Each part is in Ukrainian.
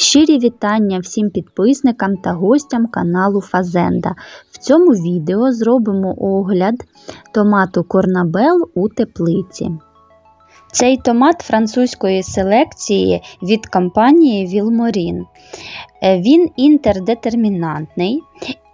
Щирі вітання всім підписникам та гостям каналу Фазенда. В цьому відео зробимо огляд томату Корнабел у теплиці. Цей томат французької селекції від компанії Вілморін. Він інтердетермінантний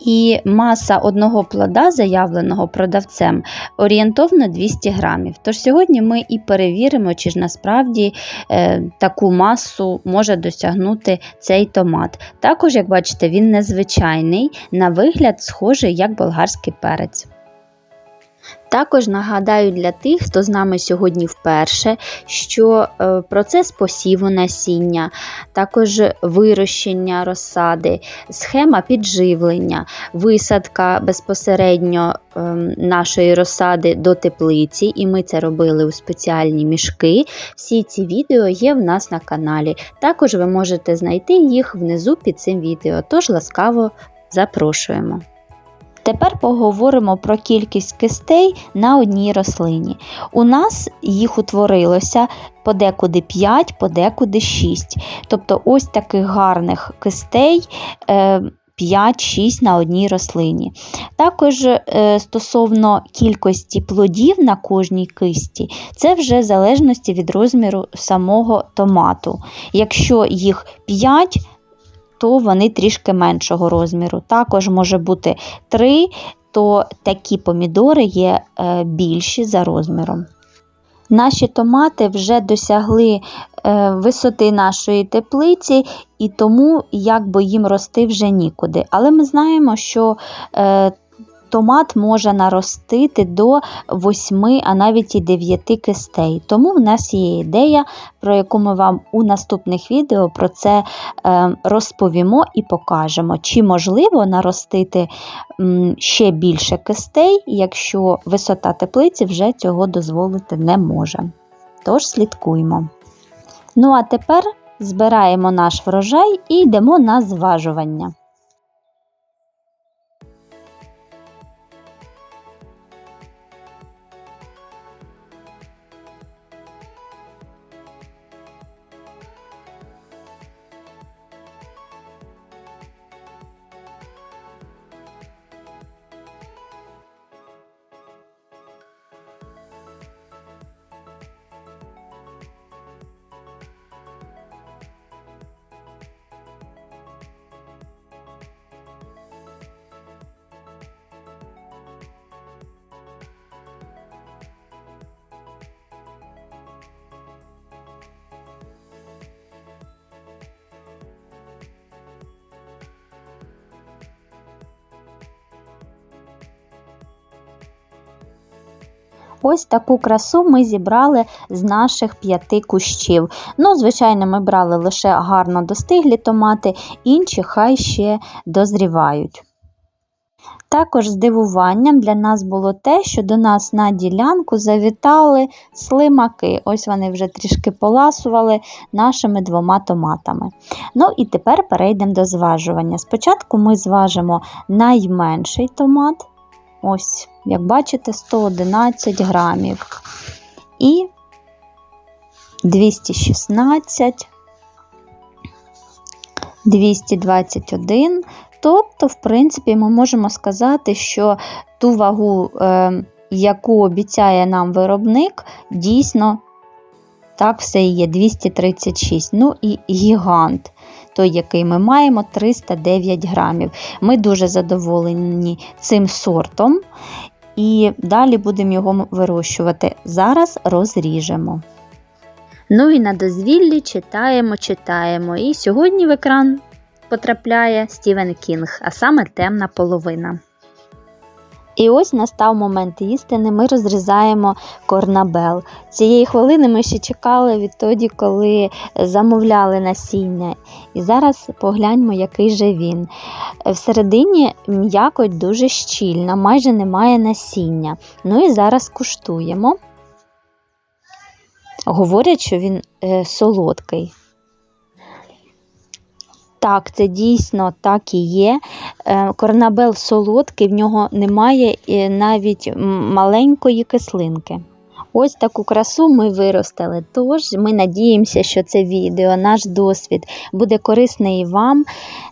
і маса одного плода, заявленого продавцем, орієнтовно 200 грамів. Тож сьогодні ми і перевіримо, чи ж насправді е, таку масу може досягнути цей томат. Також, як бачите, він незвичайний, на вигляд схожий як болгарський перець. Також нагадаю для тих, хто з нами сьогодні вперше, що е, процес посіву насіння, також вирощення розсади, схема підживлення, висадка безпосередньо ем, нашої розсади до теплиці, і ми це робили у спеціальні мішки. Всі ці відео є в нас на каналі. Також ви можете знайти їх внизу під цим відео, тож ласкаво запрошуємо. Тепер поговоримо про кількість кистей на одній рослині. У нас їх утворилося подекуди 5, подекуди 6. Тобто ось таких гарних кистей. 5-6 е, на одній рослині. Також е, стосовно кількості плодів на кожній кисті, це вже в залежності від розміру самого томату. Якщо їх 5, то вони трішки меншого розміру. Також може бути 3, то такі помідори є е, більші за розміром. Наші томати вже досягли е, висоти нашої теплиці, і тому якби їм рости вже нікуди. Але ми знаємо, що е, томат може наростити до 8, а навіть і 9 кистей. Тому в нас є ідея, про яку ми вам у наступних відео про це е, розповімо і покажемо, чи можливо наростити ще більше кистей, якщо висота теплиці вже цього дозволити не може. Тож слідкуємо. Ну, а тепер збираємо наш врожай і йдемо на зважування. Ось таку красу ми зібрали з наших п'яти кущів. Ну, Звичайно, ми брали лише гарно достиглі томати, інші хай ще дозрівають. Також здивуванням для нас було те, що до нас на ділянку завітали слимаки. Ось вони вже трішки поласували нашими двома томатами. Ну і тепер перейдемо до зважування. Спочатку ми зважимо найменший томат. Ось, як бачите, 111 грамів. І 216, 221. Тобто, в принципі, ми можемо сказати, що ту вагу, е, яку обіцяє нам виробник, дійсно так все і є 236. Ну і гігант той, який ми маємо, 309 грамів. Ми дуже задоволені цим сортом. І далі будемо його вирощувати. Зараз розріжемо. Ну і на дозвіллі читаємо, читаємо. І сьогодні в екран потрапляє Стівен Кінг, а саме темна половина. І ось настав момент істини, ми розрізаємо корнабел. Цієї хвилини ми ще чекали відтоді, коли замовляли насіння. І зараз погляньмо, який же він. Всередині м'якоть дуже щільна, майже немає насіння. Ну і зараз куштуємо. Говорять, що він е, солодкий. Так, це дійсно так і є. Е, корнабел солодкий, в нього немає навіть маленької кислинки. Ось таку красу ми виростили. Тож ми надіємося, що це відео, наш досвід буде корисний і вам.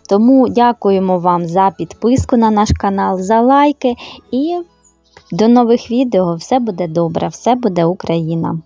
Тому дякуємо вам за підписку на наш канал, за лайки і до нових відео. Все буде добре, все буде Україна!